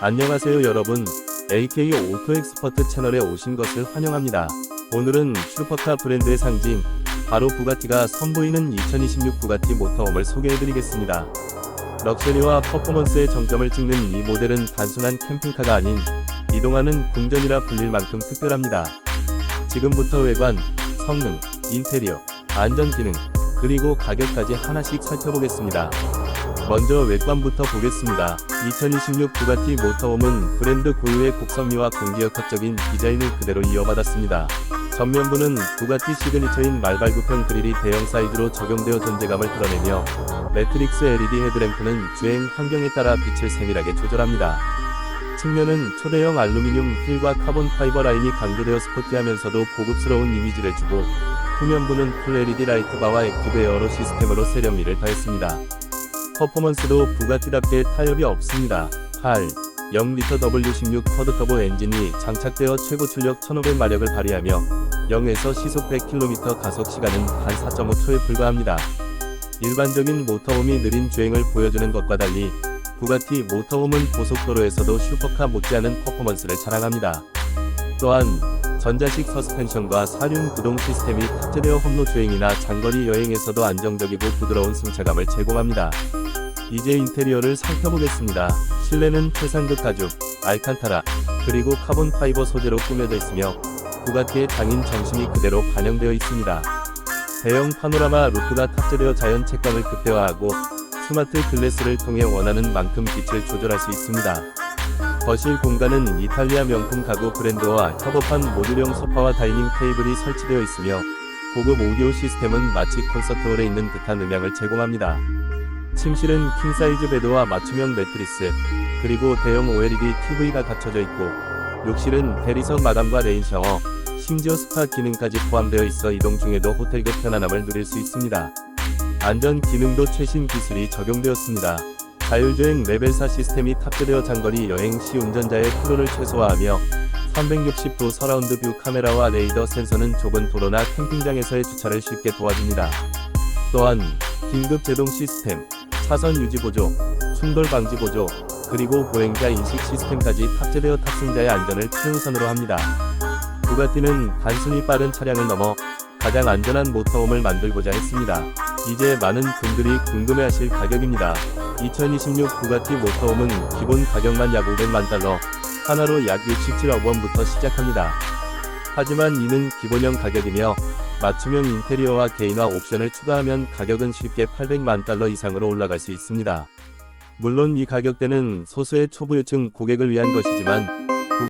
안녕하세요 여러분. AK 오토 엑스퍼트 채널에 오신 것을 환영합니다. 오늘은 슈퍼카 브랜드의 상징, 바로 부가티가 선보이는 2026 부가티 모터홈을 소개해드리겠습니다. 럭셔리와 퍼포먼스의 정점을 찍는 이 모델은 단순한 캠핑카가 아닌 이동하는 궁전이라 불릴 만큼 특별합니다. 지금부터 외관, 성능, 인테리어, 안전 기능, 그리고 가격까지 하나씩 살펴보겠습니다. 먼저 외관부터 보겠습니다. 2026 부가티 모터홈은 브랜드 고유의 곡선미와 공기역학적인 디자인을 그대로 이어받았습니다. 전면부는 부가티 시그니처인 말발굽형 그릴이 대형 사이즈로 적용되어 존재감을 드러내며 매트릭스 LED 헤드램프는 주행 환경에 따라 빛을 세밀하게 조절합니다. 측면은 초대형 알루미늄 휠과 카본 파이버 라인이 강조되어 스포티하면서도 고급스러운 이미지를 주고 후면부는 풀 LED 라이트바와 액티브 에어로 시스템으로 세련미를 더했습니다. 퍼포먼스도 부가티답게 타협이 없습니다. 8. 0리터 W16 쿼드 터보 엔진이 장착되어 최고 출력 1500마력을 발휘하며 0에서 시속 100km 가속 시간은 단 4.5초에 불과합니다. 일반적인 모터홈이 느린 주행을 보여주는 것과 달리 부가티 모터홈은 고속도로에서도 슈퍼카 못지않은 퍼포먼스를 자랑합니다. 또한 전자식 서스펜션과 사륜 구동 시스템이 탑재되어 홈로 주행이나 장거리 여행에서도 안정적이고 부드러운 승차감을 제공합니다. 이제 인테리어를 살펴보겠습니다. 실내는 최상급 가죽, 알칸타라, 그리고 카본 파이버 소재로 꾸며져 있으며 부가티의 장인 정신이 그대로 반영되어 있습니다. 대형 파노라마 루프가 탑재되어 자연 채광을 극대화하고 스마트 글래스를 통해 원하는 만큼 빛을 조절할 수 있습니다. 거실 공간은 이탈리아 명품 가구 브랜드와 협업한 모듈형 소파와 다이닝 테이블이 설치되어 있으며 고급 오디오 시스템은 마치 콘서트홀에 있는 듯한 음향을 제공합니다. 침실은 킹사이즈 베드와 맞춤형 매트리스, 그리고 대형 OLED TV가 갖춰져 있고, 욕실은 대리석 마감과 레인 샤워, 심지어 스파 기능까지 포함되어 있어 이동 중에도 호텔 급 편안함을 누릴 수 있습니다. 안전 기능도 최신 기술이 적용되었습니다. 자율주행 레벨 4 시스템이 탑재되어 장거리 여행 시 운전자의 피로를 최소화하며 360도 서라운드 뷰 카메라와 레이더 센서는 좁은 도로나 캠핑장에서의 주차를 쉽게 도와줍니다. 또한 긴급 제동 시스템, 차선 유지 보조, 충돌 방지 보조, 그리고 보행자 인식 시스템까지 탑재되어 탑승자의 안전을 최우선으로 합니다. 부가티는 단순히 빠른 차량을 넘어 가장 안전한 모터홈을 만들고자 했습니다. 이제 많은 분들이 궁금해하실 가격입니다. 2026 부가티 모터홈은 기본 가격만 약 500만 달러, 하나로 약 67억 원부터 시작합니다. 하지만 이는 기본형 가격이며 맞춤형 인테리어와 개인화 옵션을 추가하면 가격은 쉽게 800만 달러 이상으로 올라갈 수 있습니다. 물론 이 가격대는 소수의 초부유층 고객을 위한 것이지만